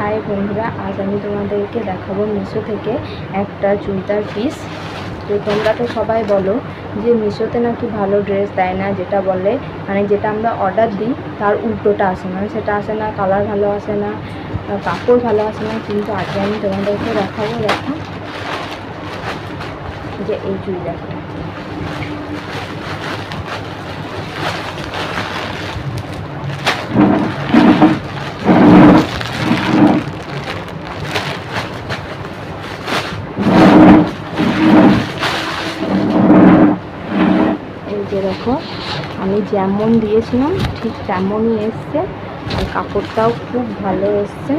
High বন্ধুরা, আজ আমি তোমাদেরকে দেখাবো মিশো থেকে একটা চুড়িদার পিস তো তোমরা তো সবাই বলো যে মিশোতে নাকি ভালো ড্রেস দেয় না, যেটা বলে মানে যেটা আমরা অর্ডার দিই, তার উল্টোটা আসে না। সেটা আসে না কালার ভালো আসে না কাপড় ভালো আসে না, কিন্তু আজকে আমি তোমাদেরকে দেখাবো, দেখো। যে এই চুড়িদারটা। এই যে দেখো, আমি যেমন দিয়েছিলাম, ঠিক তেমনই এসছে। আর কাপড়টাও খুব ভালো এসছে।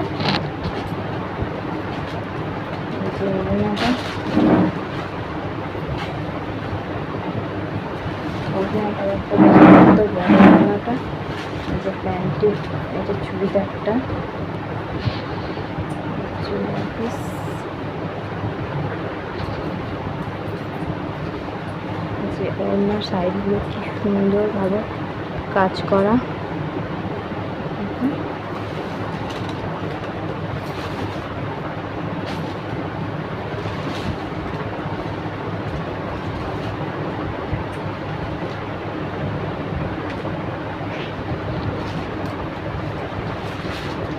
প্যান্টটি এই চুড়িদারটা। চুড়িদার পিস যে ওড়নার সাইডগুলো কি সুন্দরভাবে কাজ করা।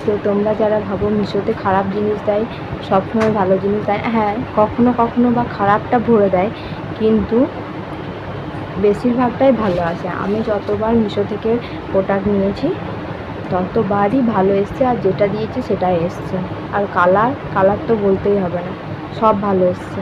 তো তোমরা যারা ভাবো মিশোতে খারাপ জিনিস দেয়, সবসময় ভালো জিনিস দেয় হ্যাঁ কখনো কখনো বা খারাপটা ভরে দেয়, কিন্তু বেশিরভাগটাই ভালো আসে আমি যতবার মিশো থেকে প্রোডাক্ট নিয়েছি, ততবারই ভালো এসছে আর যেটা দিয়েছে সেটাই এসছে। আর কালার কালার তো বলতেই হবে না, সব ভালো এসছে।